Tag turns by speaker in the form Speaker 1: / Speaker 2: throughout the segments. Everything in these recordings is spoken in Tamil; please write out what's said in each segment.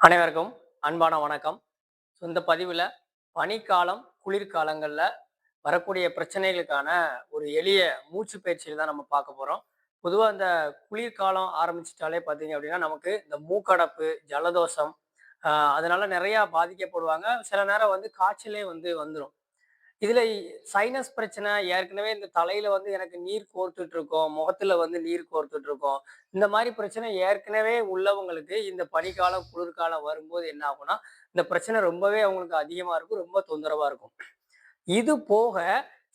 Speaker 1: அனைவருக்கும் அன்பான வணக்கம். ஸோ இந்த பதிவில் பனிக்காலம் குளிர்காலங்களில் வரக்கூடிய பிரச்சனைகளுக்கான ஒரு எளிய மூச்சு பயிற்சியில் தான் நம்ம பார்க்க போகிறோம் பொதுவாக இந்த குளிர்காலம் ஆரம்பிச்சிட்டாலே பார்த்தீங்க அப்படின்னா நமக்கு இந்த மூக்கடப்பு ஜலதோஷம் அதனால் அதனால நிறையா பாதிக்கப்படுவாங்க. சில நேரம் வந்து காய்ச்சலே வந்து வந்துடும் இதுல சைனஸ் பிரச்சனை ஏற்கனவே இந்த தலையில வந்து எனக்கு நீர் கோர்த்துட்டு இருக்கோம் முகத்துல வந்து நீர் கோர்த்துட்டு இருக்கோம் இந்த மாதிரி பிரச்சனை ஏற்கனவே உள்ளவங்களுக்கு இந்த பனிக்காலம் குளிர்காலம் வரும்போது என்ன ஆகும்னா இந்த பிரச்சனை ரொம்பவே அவங்களுக்கு அதிகமா இருக்கும் ரொம்ப தொந்தரவா இருக்கும். இது போக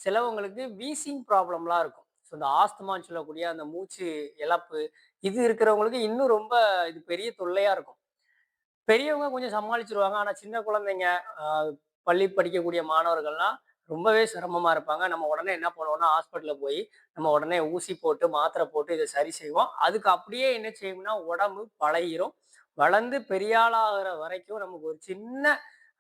Speaker 1: சிலவங்களுக்கு வீசிங் ப்ராப்ளம்லாம் இருக்கும். ஸோ இந்த ஆஸ்துமான்னு சொல்லக்கூடிய அந்த மூச்சு இழப்பு இது இருக்கிறவங்களுக்கு இன்னும் ரொம்ப இது பெரிய தொல்லையா இருக்கும். பெரியவங்க கொஞ்சம் சமாளிச்சிருவாங்க. ஆனா சின்ன குழந்தைங்க பள்ளி படிக்கக்கூடிய மாணவர்கள்லாம் ரொம்பவே சிரமமா இருப்பாங்க. நம்ம உடனே என்ன பண்ணுவோம்னா ஹாஸ்பிட்டலில் போய் நம்ம உடனே ஊசி போட்டு மாத்திரை போட்டு இதை சரி செய்வோம். அதுக்கு அப்படியே என்ன செய்யும்னா உடம்பு பழகிரும். வளர்ந்து பெரியாளாகிற வரைக்கும் நமக்கு ஒரு சின்ன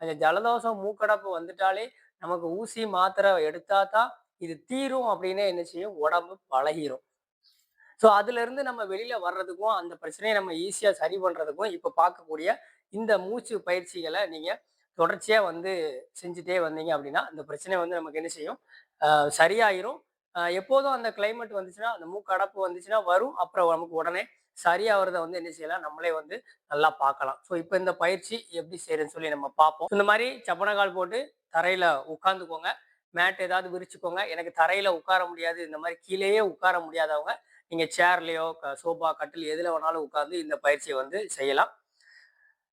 Speaker 1: அந்த ஜலதோஷம் மூக்கடப்பு வந்துட்டாலே நமக்கு ஊசி மாத்திரை எடுத்தா தான் இது தீரும் அப்படின்னு என்ன செய்யும்? உடம்பு பழகிரும். ஸோ அதுல இருந்து நம்ம வெளியில வர்றதுக்கும் அந்த பிரச்சனையை நம்ம ஈஸியா சரி பண்றதுக்கும் இப்போ பார்க்கக்கூடிய இந்த மூச்சு பயிற்சிகளை நீங்கள் தொடர்ச்சியா வந்து செஞ்சுட்டே வந்தீங்க அப்படின்னா அந்த பிரச்சனை வந்து நமக்கு என்ன செய்யும்? சரியாயிரும். எப்போதும் அந்த கிளைமேட் வந்துச்சுன்னா அந்த மூக்கடப்பு வந்துச்சுன்னா வரும். அப்புறம் நமக்கு உடனே சரியாகிறத வந்து என்ன செய்யலாம்? நம்மளே வந்து நல்லா பார்க்கலாம். ஸோ இப்போ இந்த பயிற்சி எப்படி செய்யறதுன்னு சொல்லி நம்ம பார்ப்போம். இந்த மாதிரி சப்பனக்கால் போட்டு தரையில உட்காந்துக்கோங்க மேட் ஏதாவது விரிச்சுக்கோங்க. எனக்கு தரையில உட்கார முடியாது. இந்த மாதிரி கீழேயே உட்கார முடியாதவங்க நீங்க சேர்லயோ சோபா கட்டில் எதுல வேணாலும் உட்காந்து இந்த பயிற்சியை வந்து செய்யலாம்.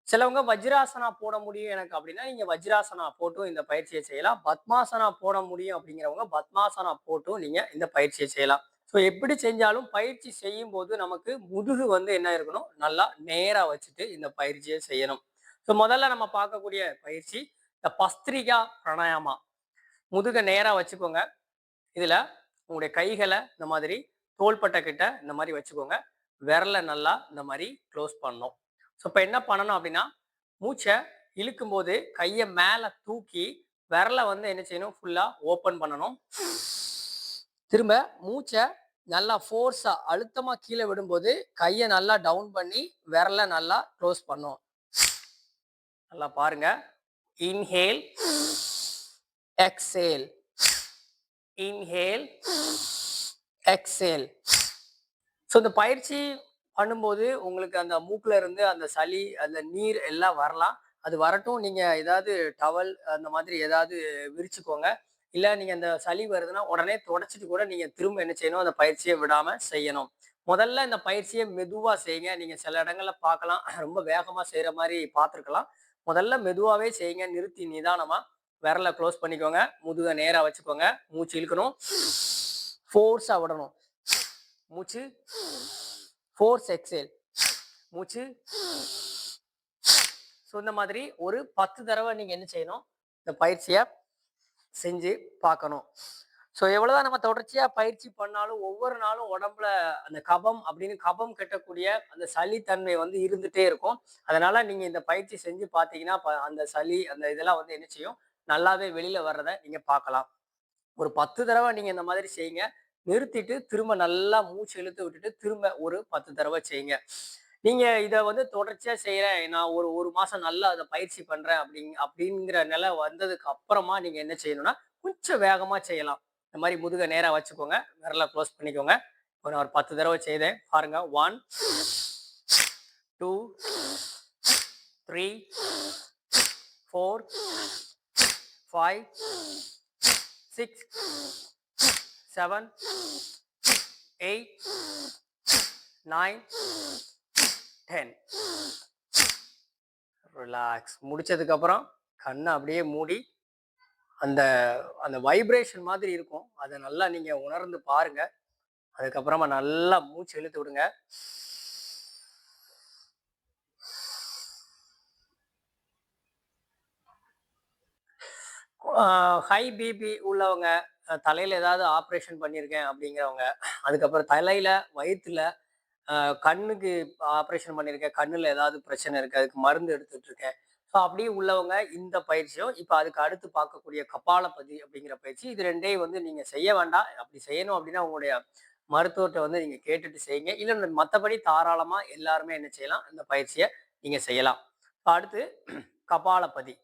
Speaker 1: சிலவங்க வஜ்ராசனா போட முடியும் எனக்கு அப்படின்னா நீங்க வஜ்ராசனா போட்டும் இந்த பயிற்சியை செய்யலாம். பத்மாசனா போட முடியும் அப்படிங்கிறவங்க பத்மாசனா போட்டும் நீங்க இந்த பயிற்சியை செய்யலாம். ஸோ எப்படி செஞ்சாலும் பயிற்சி செய்யும் போது நமக்கு முதுகு வந்து என்ன இருக்கணும்? நல்லா நேரா வச்சுட்டு இந்த பயிற்சியை செய்யணும். ஸோ முதல்ல நம்ம பார்க்கக்கூடிய பயிற்சி இந்த பஸ்திரிகா பிராணாயாமா. முதுகை நேரா வச்சுக்கோங்க. இதுல உங்களுடைய கைகளை இந்த மாதிரி தோள்பட்டை கிட்ட இந்த மாதிரி வச்சுக்கோங்க. விரலை நல்லா இந்த மாதிரி க்ளோஸ் பண்ணணும். ஸோ இப்போ என்ன பண்ணணும் அப்படின்னா மூச்சை இழுக்கும் போது கையை மேலே தூக்கி விரலை வந்து என்ன செய்யணும்? ஃபுல்லாக ஓப்பன் பண்ணணும். திரும்ப மூச்சை நல்லா ஃபோர்ஸாக அழுத்தமாக கீழே விடும்போது கையை நல்லா டவுன் பண்ணி விரலை நல்லா க்ளோஸ் பண்ணும். நல்லா பாருங்க. Inhale exhale inhale exhale so இந்த பயிற்சி பண்ணும்போது உங்களுக்கு அந்த மூக்கில் இருந்து அந்த சளி அந்த நீர் எல்லாம் வரலாம். அது வரட்டும். நீங்கள் ஏதாவது டவல் அந்த மாதிரி ஏதாவது விரிச்சுக்கோங்க. இல்லை நீங்கள் அந்த சளி வருதுன்னா உடனே தொடச்சிட்டு கூட நீங்கள் திரும்ப என்ன செய்யணும்? அந்த பயிற்சியை விடாமல் செய்யணும். முதல்ல இந்த பயிற்சியை மெதுவாக செய்யுங்க. நீங்கள் சில இடங்களில் பார்க்கலாம். ரொம்ப வேகமாக செய்கிற மாதிரி பார்த்துருக்கலாம். முதல்ல மெதுவாகவே செய்யுங்க. நிறுத்தி நிதானமாக விரலை க்ளோஸ் பண்ணிக்கோங்க. முதுகை நேராக வச்சுக்கோங்க. மூச்சு இழுக்கணும். ஃபோர்ஸாக விடணும். மூச்சு. Force exhale. மூச்சு. ஸோ இந்த மாதிரி ஒரு பத்து தடவை நீங்கள் என்ன செய்யணும்? இந்த பயிற்சியை செஞ்சு பார்க்கணும். ஸோ எவ்வளோதான் நம்ம தொடர்ச்சியாக பயிற்சி பண்ணாலும் ஒவ்வொரு நாளும் உடம்புல அந்த கபம் அப்படின்னு கபம் கட்டக்கூடிய அந்த சளி தன்மை வந்து இருந்துகிட்டே இருக்கும். அதனால் நீங்கள் இந்த பயிற்சி செஞ்சு பார்த்தீங்கன்னா ப- அந்த சளி அந்த இதெல்லாம் வந்து என்ன செய்யும்? நல்லாவே வெளியில் வர்றதை நீங்கள் பார்க்கலாம். ஒரு பத்து தடவை நீங்கள் இந்த மாதிரி செய்யுங்க. நிறுத்திட்டு திரும்ப நல்லா மூச்சு இழுத்து விட்டுட்டு திரும்ப ஒரு பத்து தடவை செய்யுங்க. நீங்க இதை வந்து தொடர்ச்சியா செய்யறேன் நான் ஒரு ஒரு மாசம் நல்லா அதை பயிற்சி பண்றேன் அப்படிங் அப்படிங்கிற நிலை வந்ததுக்கு அப்புறமா நீங்க என்ன செய்யணும்னா கொஞ்சம் வேகமா செய்யலாம். இந்த மாதிரி முதுக நேரா வச்சுக்கோங்க. விரல க்ளோஸ் பண்ணிக்கோங்க. இப்போ நான் ஒரு பத்து தடவை செய்தேன். பாருங்க. One two three four five six seven eight nine ten relax முடிச்சதுக்கு அப்புறம் கண்ணை அப்படியே மூடி அந்த அந்த வைப்ரேஷன் மாதிரி இருக்கும். அதை நல்லா நீங்க உணர்ந்து பாருங்க. அதுக்கப்புறமா நல்லா மூச்சு இழுத்து விடுங்க. ஹை பிபி உள்ளவங்க தலையில் ஏதாவது ஆப்ரேஷன் பண்ணியிருக்கேன் அப்படிங்கிறவங்க அதுக்கப்புறம் தலையில் வயிற்றில் கண்ணுக்கு ஆப்ரேஷன் பண்ணியிருக்கேன் கண்ணில் ஏதாவது பிரச்சனை இருக்குது அதுக்கு மருந்து எடுத்துட்ருக்கேன் ஸோ அப்படியே உள்ளவங்க இந்த பயிற்சியும் இப்போ அதுக்கு அடுத்து பார்க்கக்கூடிய கபாலபதி அப்படிங்கிற பயிற்சி இது ரெண்டையும் வந்து நீங்கள் செய்ய வேண்டாம். அப்படி செய்யணும் அப்படின்னா உங்களுடைய மருத்துவர்கிட்ட வந்து நீங்கள் கேட்டுட்டு செய்யுங்க. இல்லை மற்றபடி தாராளமாக எல்லாருமே என்ன செய்யலாம் இந்த பயிற்சியை நீங்கள் செய்யலாம். அடுத்து கபாலபதி.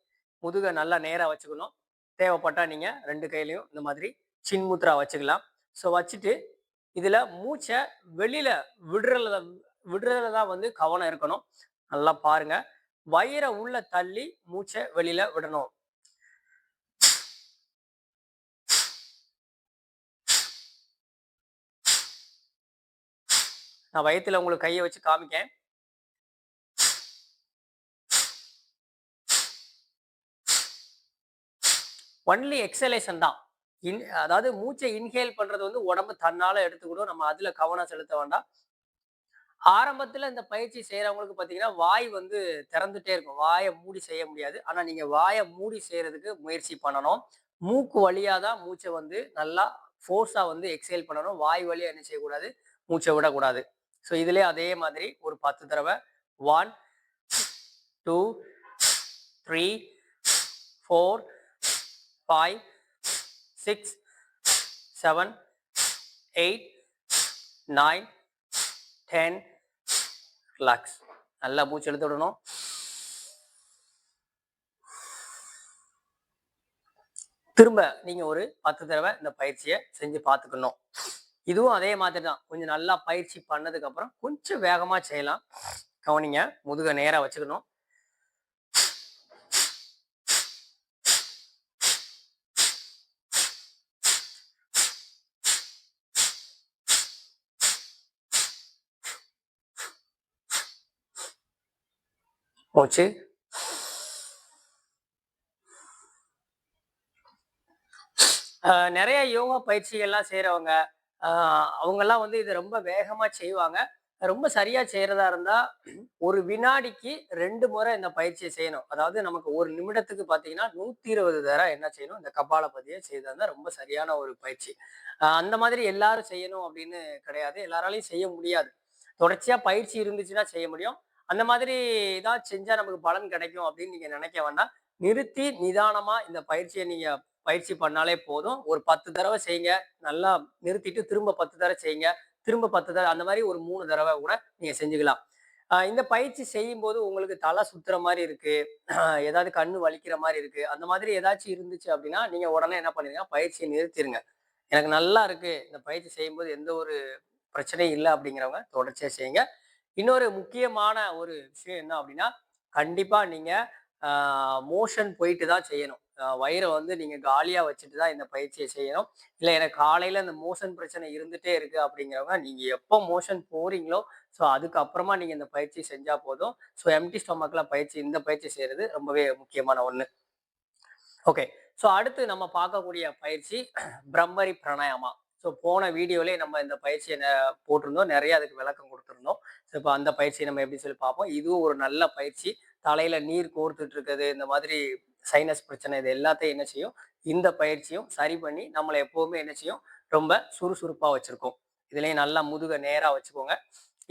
Speaker 1: முதுகை நல்லா நேராக வச்சுக்கணும். தேவைப்பட்டால் நீங்கள் ரெண்டு கையிலையும் இந்த மாதிரி சின்முத்ரா வச்சுக்கலாம். ஸோ வச்சுட்டு இதில் மூச்சை வெளியில் விடுறதுல விடுறதுல தான் வந்து கவனம் இருக்கணும். நல்லா பாருங்க. வயிறை உள்ள தள்ளி மூச்சை வெளியில விடணும். நான் வயிற்றுல உங்களுக்கு கையை வச்சு காமிக்கேன். ஒன்லி எக்ஸலேஷன் தான். இன் அதாவது மூச்சை இன்ஹேல் பண்ணுறது வந்து உடம்பு தன்னால் எடுத்துக்கிடும். நம்ம அதில் கவனம் செலுத்த வேண்டாம். ஆரம்பத்தில் இந்த பயிற்சி செய்கிறவங்களுக்கு பார்த்தீங்கன்னா வாய் வந்து திறந்துட்டே இருக்கும். வாயை மூடி செய்ய முடியாது. ஆனால் நீங்கள் வாயை மூடி செய்கிறதுக்கு முயற்சி பண்ணணும். மூக்கு வழியாக தான் மூச்சை வந்து நல்லா ஃபோர்ஸாக வந்து எக்ஸைல் பண்ணணும். வாய் வழியாக என்ன செய்யக்கூடாது? மூச்சை விடக்கூடாது. ஸோ இதுலேயே அதே மாதிரி ஒரு பத்து தடவை. One two three four five six seven eight nine ten relax நல்லா மூச்சு எழுத்து விடணும். திரும்ப நீங்க ஒரு பத்து தடவை இந்த பயிற்சியை செஞ்சு பார்த்துக்கணும். இதுவும் அதே மாதிரி தான். கொஞ்சம் நல்லா பயிற்சி பண்ணதுக்கு அப்புறம் கொஞ்சம் வேகமா செய்யலாம். கவனிங்க. முதுக நேராக வச்சுக்கணும். மூச்சு ஆஹ் நிறைய யோகா பயிற்சிகள்லாம் செய்கிறவங்க அவங்கெல்லாம் வந்து இது ரொம்ப வேகமாக செய்வாங்க. ரொம்ப சரியா செய்யறதா இருந்தா ஒரு வினாடிக்கு ரெண்டு முறை இந்த பயிற்சியை செய்யணும். அதாவது நமக்கு ஒரு நிமிடத்துக்கு பார்த்தீங்கன்னா நூத்தி இருபது தடவை என்ன செய்யணும்? இந்த கபாலபதியை செய்தா ரொம்ப சரியான ஒரு பயிற்சி. அந்த மாதிரி எல்லாரும் செய்யணும் அப்படின்னு கிடையாது. எல்லாராலையும் செய்ய முடியாது. தொடர்ச்சியா பயிற்சி இருந்துச்சுன்னா செய்ய முடியும். அந்த மாதிரி ஏதாவது செஞ்சா நமக்கு பலன் கிடைக்கும் அப்படின்னு நீங்க நினைக்க வேண்டாம். நிறுத்தி நிதானமா இந்த பயிற்சியை நீங்க பயிற்சி பண்ணாலே போதும். ஒரு பத்து தடவை செய்யுங்க. நல்லா நிறுத்திட்டு திரும்ப பத்து தடவை செய்யுங்க. திரும்ப பத்து தடவை அந்த மாதிரி ஒரு மூணு தடவை கூட நீங்க செஞ்சுக்கலாம். இந்த பயிற்சி செய்யும் போது உங்களுக்கு தலை சுத்துற மாதிரி இருக்கு. ஏதாவது கண்ணு வலிக்கிற மாதிரி இருக்கு. அந்த மாதிரி ஏதாச்சும் இருந்துச்சு அப்படின்னா நீங்க உடனே என்ன பண்ணுங்க பயிற்சியை நிறுத்திடுங்க எனக்கு நல்லா இருக்கு. இந்த பயிற்சி செய்யும்போது எந்த ஒரு பிரச்சனையும் இல்லை அப்படிங்கிறவங்க தொடர்ச்சியாக செய்யுங்க. இன்னொரு முக்கியமான ஒரு விஷயம் என்ன அப்படின்னா கண்டிப்பா நீங்க மோஷன் போயிட்டு தான் செய்யணும். வயிறை வந்து நீங்க காலியா வச்சுட்டு தான் இந்த பயிற்சியை செய்யணும். இல்லை எனக்கு காலையில இந்த மோஷன் பிரச்சனை இருந்துட்டே இருக்கு அப்படிங்கிறவங்க நீங்க எப்போ மோஷன் போறீங்களோ ஸோ அதுக்கப்புறமா நீங்க இந்த பயிற்சி செஞ்சா போதும். ஸோ எம்டி ஸ்டொமக்ல பயிற்சி இந்த பயிற்சி செய்யறது ரொம்பவே முக்கியமான ஒன்று ஓகே. ஸோ அடுத்து நம்ம பார்க்கக்கூடிய பயிற்சி பிரம்மரி பிராணாயாமா. ஸோ போன வீடியோலே நம்ம இந்த பயிற்சியை போட்டிருந்தோம். நிறைய அதுக்கு விளக்கம் கொடுத்துருந்தோம். ஸோ இப்போ அந்த பயிற்சியை நம்ம எப்படி சொல்லி பார்ப்போம். இதுவும் ஒரு நல்ல பயிற்சி. தலையில நீர் கோர்த்துட்டு இருக்குது இந்த மாதிரி சைனஸ் பிரச்சனை இது எல்லாத்தையும் என்ன செய்யும்? இந்த பயிற்சியும் சரி பண்ணி நம்மளை எப்பவுமே என்ன செய்யும்? ரொம்ப சுறுசுறுப்பாக வச்சிருக்கோம். இதுலேயும் நல்லா முதுக நேராக வச்சுக்கோங்க.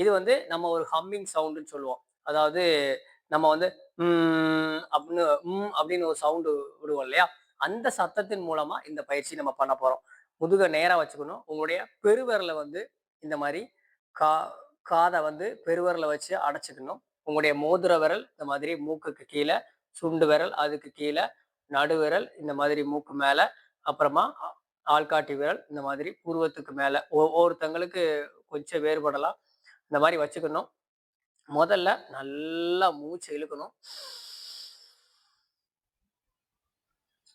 Speaker 1: இது வந்து நம்ம ஒரு ஹம்மிங் சவுண்டுன்னு சொல்லுவோம். அதாவது நம்ம வந்து அப்படின்னு ம் அப்படின்னு ஒரு சவுண்டு விடுவோம் இல்லையா? அந்த சத்தத்தின் மூலமா இந்த பயிற்சி நம்ம பண்ண போறோம். முதுகை நேராக வச்சுக்கணும். உங்களுடைய பெருவரில் வந்து இந்த மாதிரி கா காதை வந்து பெருவிரலை வச்சு அடைச்சிக்கணும். உங்களுடைய மோதிர விரல் இந்த மாதிரி மூக்குக்கு கீழே சுண்டு விரல் அதுக்கு கீழே நடுவிரல் இந்த மாதிரி மூக்கு மேலே அப்புறமா ஆள்காட்டி விரல் இந்த மாதிரி பூர்வத்துக்கு மேலே. ஒவ்வொருத்தங்களுக்கு கொஞ்சம் வேறுபடலாம். இந்த மாதிரி வச்சுக்கணும். முதல்ல நல்லா மூச்சு இழுக்கணும்.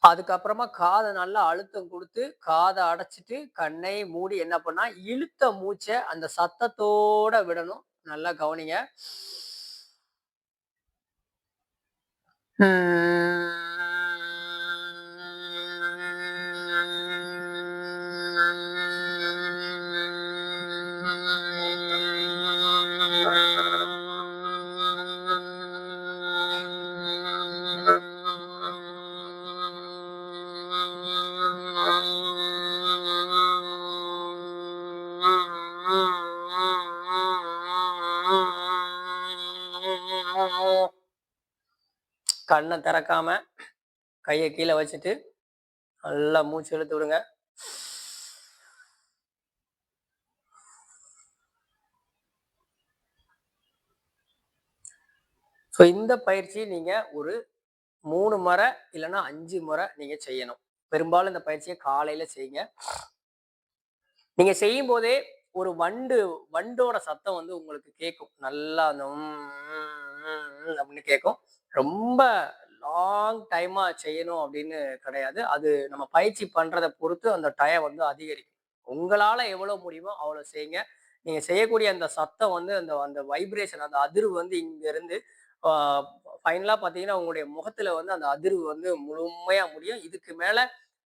Speaker 1: அதுக்கப்புறமா காதை நல்லா அழுத்தம் கொடுத்து காதை அடைச்சிட்டு கண்ணை மூடி என்ன பண்ணா இழுத்த மூச்சை அந்த சத்தத்தோட விடணும். நல்லா கவனிங்க. கண்ணை திறக்காம கையை கீழே வச்சுட்டு நல்லா மூச்சு இழுத்து விடுங்க. ஸோ இந்த பயிற்சி நீங்க ஒரு மூணு முறை இல்லைன்னா அஞ்சு முறை நீங்க செய்யணும். பெரும்பாலும் இந்த பயிற்சியை காலையில செய்யுங்க. நீங்க செய்யும் போதே ஒரு வண்டு வண்டோட சத்தம் வந்து உங்களுக்கு கேட்கும் நல்லா அந்த அப்படின்னு கேட்கும் ரொம்ப லாங் டைமா செய்யணும் அப்படின்னு கிடையாது. அது நம்ம பயிற்சி பண்றதை பொறுத்து அந்த டயம் வந்து அதிகரிக்கும். உங்களால எவ்வளவு முடியுமோ அவ்வளவு செய்யுங்க. நீங்க செய்யக்கூடிய அந்த சத்தம் வந்து அந்த அந்த வைப்ரேஷன் அந்த அதிர்வு வந்து இங்க இருந்து ஃபைனலா பாத்தீங்கன்னா உங்களுடைய முகத்துல வந்து அந்த அதிர்வு வந்து முழுமையா முடியும். இதுக்கு மேல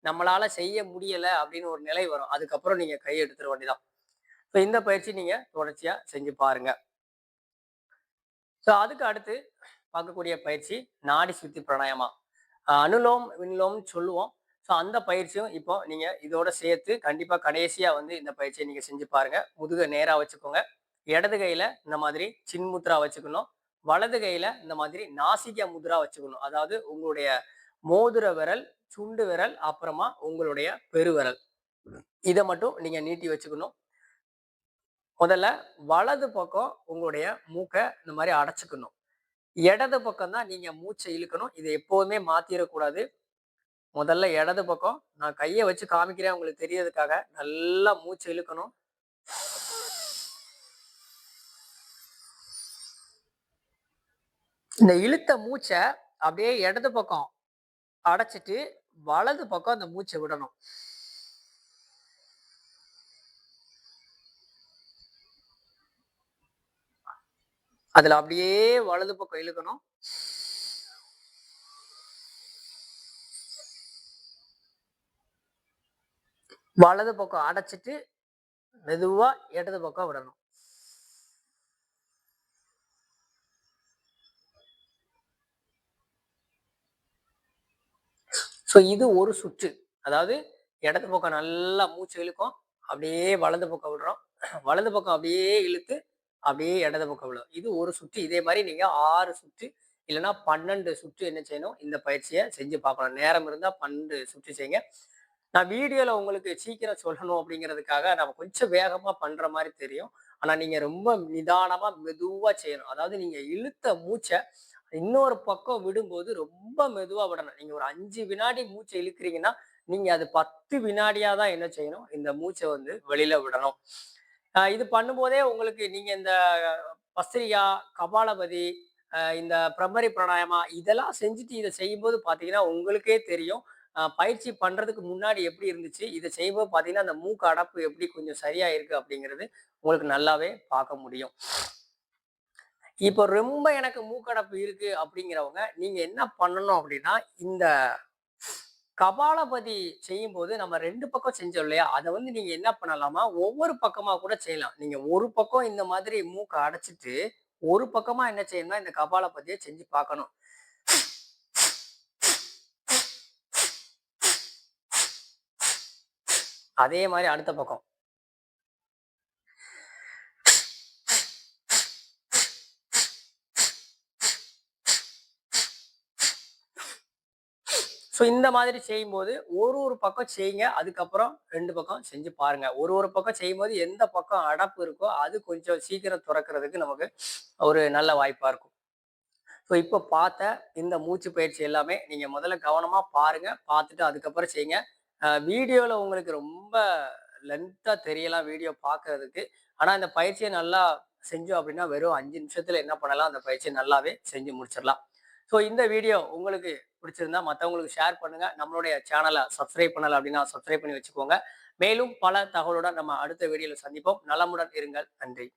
Speaker 1: நம்மளால செய்ய முடியல அப்படின்னு ஒரு நிலை வரும். அதுக்கப்புறம் நீங்க கை எடுத்துட வேண்டியதான் ஸோ இந்த பயிற்சி நீங்க தொடர்ச்சியா செஞ்சு பாருங்க. ஸோ அதுக்கு அடுத்து பார்க்கக்கூடிய பயிற்சி நாடி சுத்தி பிராணாயமா. அனுலோம் விண்லோம் சொல்லுவோம். ஸோ அந்த பயிற்சியும் இப்போ நீங்க இதோட சேர்த்து கண்டிப்பா கடைசியா வந்து இந்த பயிற்சியை நீங்க செஞ்சு பாருங்க. முதுக நேரா வச்சுக்கோங்க. இடது கையில இந்த மாதிரி சின்முத்ரா வச்சுக்கணும். வலது கையில இந்த மாதிரி நாசிக முத்ரா வச்சுக்கணும். அதாவது உங்களுடைய மோதிர விரல் சுண்டு விரல் அப்புறமா உங்களுடைய பெருவிரல். இதை மட்டும் நீங்க நீட்டி வச்சுக்கணும். முதல்ல வலது பக்கம் உங்களுடைய மூக்கை இந்த மாதிரி அடைச்சிக்கணும். இடது பக்கம் தான் நீங்க மூச்சை இழுக்கணும். இதை எப்போதுமே மாற்றிடக்கூடாது முதல்ல இடது பக்கம். நான் கையை வச்சு காமிக்கிறேன் உங்களுக்கு தெரியறதுக்காக. நல்லா மூச்சை இழுக்கணும். இந்த இழுத்த மூச்சை அப்படியே இடது பக்கம் அடைச்சிட்டு வலது பக்கம் அந்த மூச்சை விடணும். அதுல அப்படியே வலது பக்கம் இழுக்கணும். வலது பக்கம் அடைச்சிட்டு மெதுவா இடது பக்கம் விடணும். ஸோ இது ஒரு சுற்று. அதாவது இடது பக்கம் நல்லா மூச்சு இழுக்கும். அப்படியே வலது பக்கம் விடுறோம். வலது பக்கம் அப்படியே இழுத்து அப்படியே இடது பக்கம் விடும் இது ஒரு சுற்று. இதே மாதிரி நீங்கள் ஆறு சுற்று இல்லைன்னா பன்னெண்டு சுற்று என்ன செய்யணும்? இந்த பயிற்சியை செஞ்சு பார்க்கணும். நேரம் இருந்தால் பன்னெண்டு சுற்று செய்யுங்க. நான் வீடியோவில் உங்களுக்கு சீக்கிரம் சொல்லணும் அப்படிங்கிறதுக்காக நம்ம கொஞ்சம் வேகமாக பண்ணுற மாதிரி தெரியும். ஆனால் நீங்கள் ரொம்ப நிதானமாக மெதுவாக செய்யணும். அதாவது நீங்கள் இழுத்த மூச்சை இன்னொரு பக்கம் விடும்போது ரொம்ப மெதுவாக விடணும். நீங்கள் ஒரு அஞ்சு வினாடி மூச்சை இழுக்கிறீங்கன்னா நீங்கள் அது பத்து வினாடியாக தான் என்ன செய்யணும்? இந்த மூச்சை வந்து வெளியில் விடணும். இது பண்ணும்போதே உங்களுக்கு நீங்க இந்த பஸ்திரியா கபாலபதி இந்த பிரம்மரி பிராணாயமா இதெல்லாம் செஞ்சுட்டு இதை செய்யும்போது பார்த்தீங்கன்னா உங்களுக்கே தெரியும். பயிற்சி பண்றதுக்கு முன்னாடி எப்படி இருந்துச்சு? இதை செய்யும்போது பார்த்தீங்கன்னா அந்த மூக்கு அடப்பு எப்படி கொஞ்சம் சரியா இருக்கு அப்படிங்கிறது உங்களுக்கு நல்லாவே பார்க்க முடியும். இப்போ ரொம்ப எனக்கு மூக்கடப்பு இருக்கு அப்படிங்கிறவங்க நீங்க என்ன பண்ணணும் அப்படின்னா இந்த கபாலபதி செய்யும்போது நம்ம ரெண்டு பக்கம் செஞ்சோம் இல்லையா? அதை வந்து நீங்க என்ன பண்ணலாமா ஒவ்வொரு பக்கமா கூட செய்யலாம். நீங்க ஒரு பக்கம் இந்த மாதிரி மூக்கை அடைச்சிட்டு ஒரு பக்கமா என்ன செய்யணும்னா இந்த கபாலபதியை செஞ்சு பார்க்கணும். அதே மாதிரி அடுத்த பக்கம். ஸோ இந்த மாதிரி செய்யும்போது ஒரு ஒரு பக்கம் செய்யுங்க அதுக்கப்புறம் ரெண்டு பக்கம் செஞ்சு பாருங்க. ஒரு ஒரு பக்கம் செய்யும்போது எந்த பக்கம் அடப்பு இருக்கோ அது கொஞ்சம் சீக்கிரம் துறக்கிறதுக்கு நமக்கு ஒரு நல்ல வாய்ப்பாக இருக்கும். ஸோ இப்போ பார்த்த இந்த மூச்சு பயிற்சி எல்லாமே நீங்கள் முதல்ல கவனமாக பாருங்க பார்த்துட்டு அதுக்கப்புறம் செய்யுங்க. வீடியோவில் உங்களுக்கு ரொம்ப லென்த்தாக தெரியலாம் வீடியோ பார்க்கறதுக்கு. ஆனால் இந்த பயிற்சியை நல்லா செஞ்சோம் அப்படின்னா வெறும் அஞ்சு நிமிஷத்தில் என்ன பண்ணலாம்? அந்த பயிற்சியை நல்லாவே செஞ்சு முடிச்சிடலாம். ஸோ இந்த வீடியோ உங்களுக்கு பிடிச்சிருந்தா மற்றவங்களுக்கு ஷேர் பண்ணுங்க. நம்மளுடைய சேனலை சப்ஸ்கிரைப் பண்ணல அப்படின்னா சப்ஸ்கிரைப் பண்ணி வச்சுக்கோங்க. மேலும் பல தகவலுடன் நம்ம அடுத்த வீடியோவில் சந்திப்போம். நலமுடன் இருங்கள். நன்றி.